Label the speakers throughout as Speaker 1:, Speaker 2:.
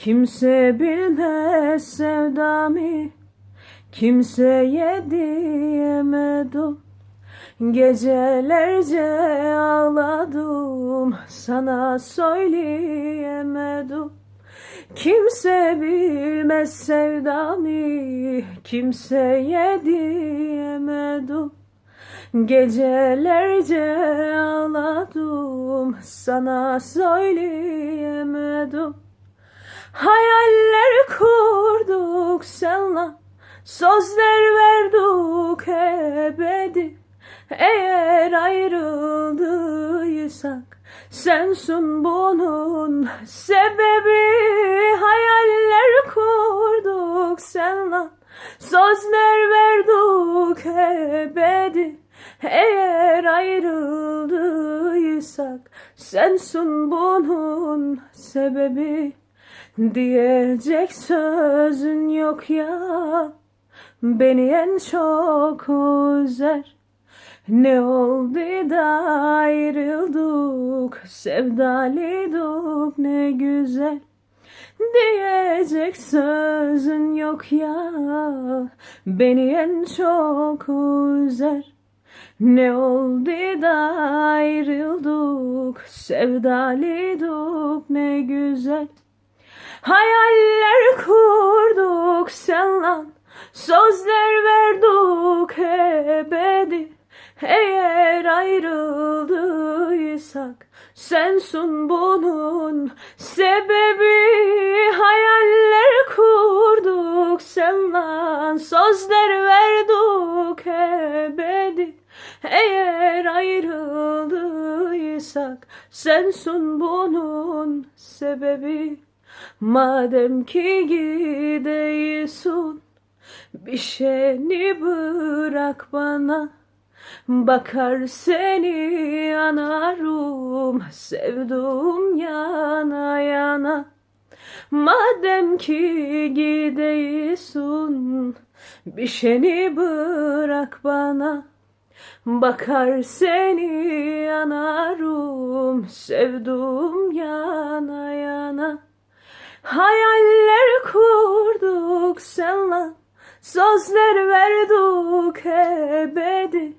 Speaker 1: Kimse bilmez sevdamı Kimseye diyemedim Gecelerce ağladım Sana söyleyemedim. Kimse bilmez sevdamı Kimseye diyemedim Gecelerce ağladım Sana söyleyemedim Hayaller kurduk senle Sözler verdik ebedi. Eğer ayrıldıysak Sensin bunun sebebi. Hayaller kurduk senle Sözler verdik ebedi. Eğer ayrıldıysak Sensin bunun sebebi Diyecek sözün yok ya. Beni en çok üzer. Ne oldu da ayrıldık? Sevdalıydık ne güzel. Diyecek sözün yok ya. Beni en çok üzer. Ne oldu da ayrıldık? Sevdalıydık ne güzel Hayaller kurduk senle Sözler verdik ebedi Eğer ayrıldıysak Sensin bunun sebebi. Hayaller kurduk senle Sözler verdik ebedi Eğer ayrıldıysak Sensin bunun sebebi Madem ki gidiyorsun bir şeyini bırak bana. Bakar seni anarım sevduğum yana yana. Madem ki gidiyorsun bir şeyini bırak bana. Bakar seni anarım sevduğum yana yana Hayaller kurduk senle Sözler verdik ebedi.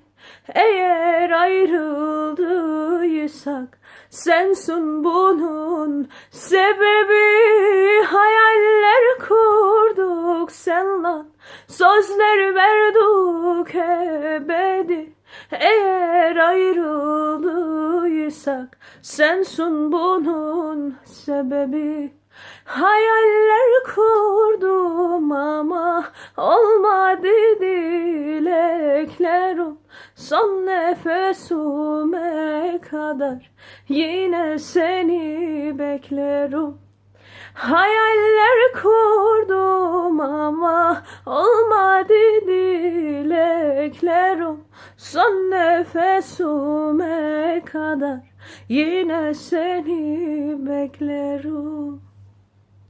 Speaker 1: Eğer ayrıldıysak Sensin bunun sebebi. Hayaller kurduk senle Sözler verdik ebedi. Eğer ayrıldıysak Sensin bunun sebebi Hayaller kurdum ama olmadı dileklerim Son nefesime kadar yine seni beklerim. Hayaller kurdum ama olmadı dileklerim Son nefesime kadar yine seni beklerim